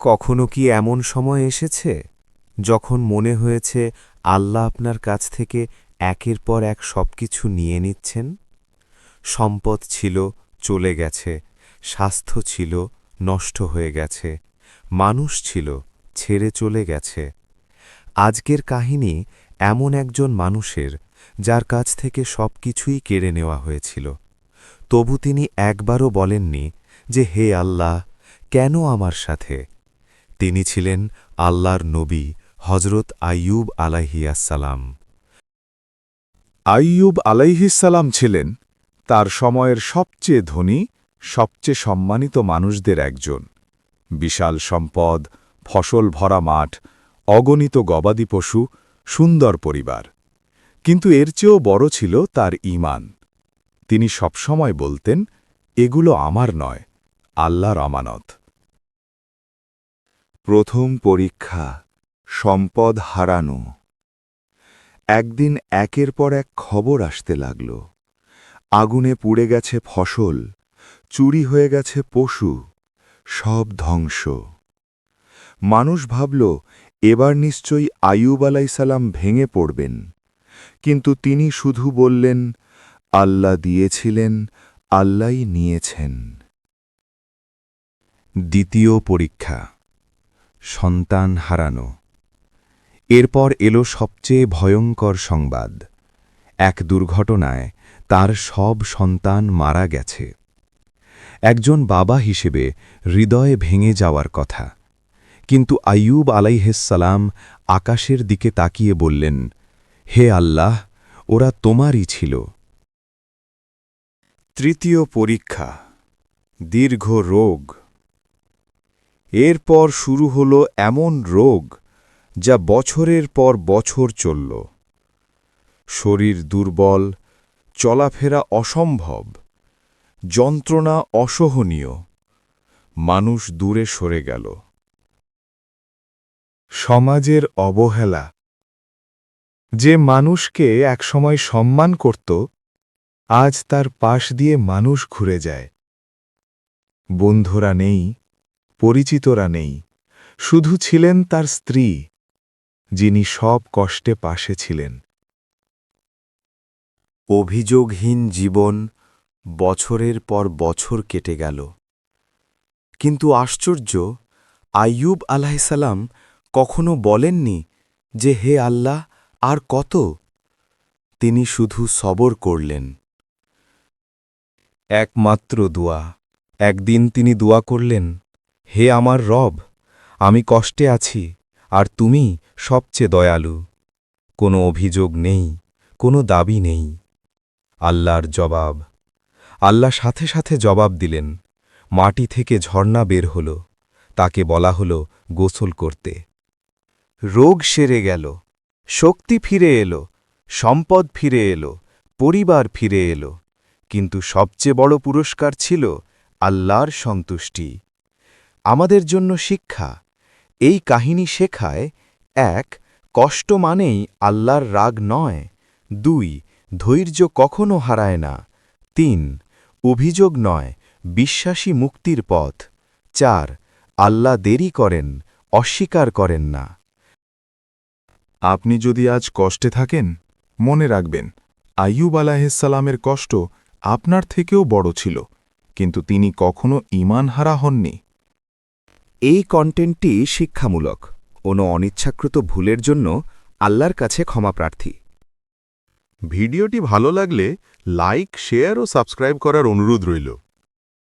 কখনো কি এমন সময় এসেছে যখন মনে হয়েছে আল্লাহ আপনার কাছ থেকে একের পর এক সবকিছু নিয়ে নিচ্ছেন? সম্পদ ছিল, চলে গেছে, স্বাস্থ্য ছিল, নষ্ট হয়ে গেছে, মানুষ ছিল, ছেড়ে চলে গেছে। আজকের কাহিনী এমন একজন মানুষের যার কাছ থেকে সবকিছুই কেড়ে নেওয়া হয়েছিল। তবু তিনি একবারও বলেননি যে, হে আল্লাহ, কেন আমার সাথে? তিনি ছিলেন আল্লাহর নবী হজরত আইয়ুব আলাইহিয়াসালাম আইয়ুব আলাইহিসালাম ছিলেন তার সময়ের সবচেয়ে ধনী, সবচেয়ে সম্মানিত মানুষদের একজন। বিশাল সম্পদ, ফসল ভরা মাঠ, অগণিত গবাদি পশু, সুন্দর পরিবার। কিন্তু এর চেয়েও বড় ছিল তার ঈমান। তিনি সবসময় বলতেন, এগুলো আমার নয়, আল্লাহর আমানত। প্রথম পরীক্ষা, সম্পদ হারানো। একদিন একের পর এক খবর আসতে লাগল। আগুনে পুড়ে গেছে ফসল, চুরি হয়ে গেছে পশু, সব ধ্বংস। মানুষ ভাবল, এবার নিশ্চয়ই আয়ুব আলাইসালাম ভেঙে পড়বেন। কিন্তু তিনি শুধু বললেন, আল্লাহ দিয়েছিলেন, আল্লাহই নিয়েছেন। দ্বিতীয় পরীক্ষা। সন্তান হারানো। এরপর এলো সবচেয়ে ভয়ঙ্কর সংবাদ। এক দুর্ঘটনায় তার সব সন্তান মারা গেছে। একজন বাবা হিসেবে হৃদয়ে ভেঙে যাওয়ার কথা। কিন্তু আইয়ুব আলাইহেসালাম আকাশের দিকে তাকিয়ে বললেন, হে আল্লাহ, ওরা তোমারই ছিল। তৃতীয় পরীক্ষা, দীর্ঘ রোগ। এরপর শুরু হল এমন রোগ যা বছরের পর বছর চলল। শরীর দুর্বল, চলাফেরা অসম্ভব, যন্ত্রণা অসহনীয়, মানুষ দূরে সরে গেল। সমাজের অবহেলা। যে মানুষকে একসময় সম্মান করত, আজ তার পাশ দিয়ে মানুষ ঘুরে যায়। বন্ধুরা নেই পরিচিতরা নেই, শুধু ছিলেন তার স্ত্রী, যিনি সব কষ্টে পাশে ছিলেন। অভিযোগহীন জীবন বছরের পর বছর কেটে গেল। কিন্তু আশ্চর্য, আইয়ুব আলাহিসাল্লাম কখনো বলেননি যে হে আল্লাহ, আর কত? তিনি শুধু সবর করলেন। একমাত্র দোয়া। একদিন তিনি দোয়া করলেন হে আমার রব, আমি কষ্টে আছি, আর তুমি সবচেয়ে দয়ালু। কোনো অভিযোগ নেই, কোনো দাবি নেই। আল্লাহর জবাব। আল্লাহ সাথে সাথে জবাব দিলেন, মাটি থেকে ঝর্ণা বের হল, তাকে বলা হল গোসল করতে। রোগ সেরে গেল, শক্তি ফিরে এলো, সম্পদ ফিরে এলো, পরিবার ফিরে এলো, কিন্তু সবচেয়ে বড় পুরস্কার ছিল আল্লাহর সন্তুষ্টি। আমাদের জন্য শিক্ষা। এই কাহিনী শেখায়, এক, কষ্ট মানেই আল্লাহর রাগ নয়। দুই, ধৈর্য কখনো হারায় না। তিন, অভিযোগ নয়, বিশ্বাসী মুক্তির পথ। চার, আল্লাহ দেরি করেন, অস্বীকার করেন না। আপনি যদি আজ কষ্টে থাকেন, মনে রাখবেন, আইয়ুব আলাহিসাল্লামের কষ্ট আপনার থেকেও বড় ছিল, কিন্তু তিনি কখনো ইমান হারা হননি। এই কন্টেন্টটি শিক্ষামূলক কোনো অনিচ্ছাকৃত ভুলের জন্য আল্লাহর কাছে ক্ষমা প্রার্থী। ভিডিওটি ভালো লাগলে লাইক, শেয়ার ও সাবস্ক্রাইব করার অনুরোধ রইল।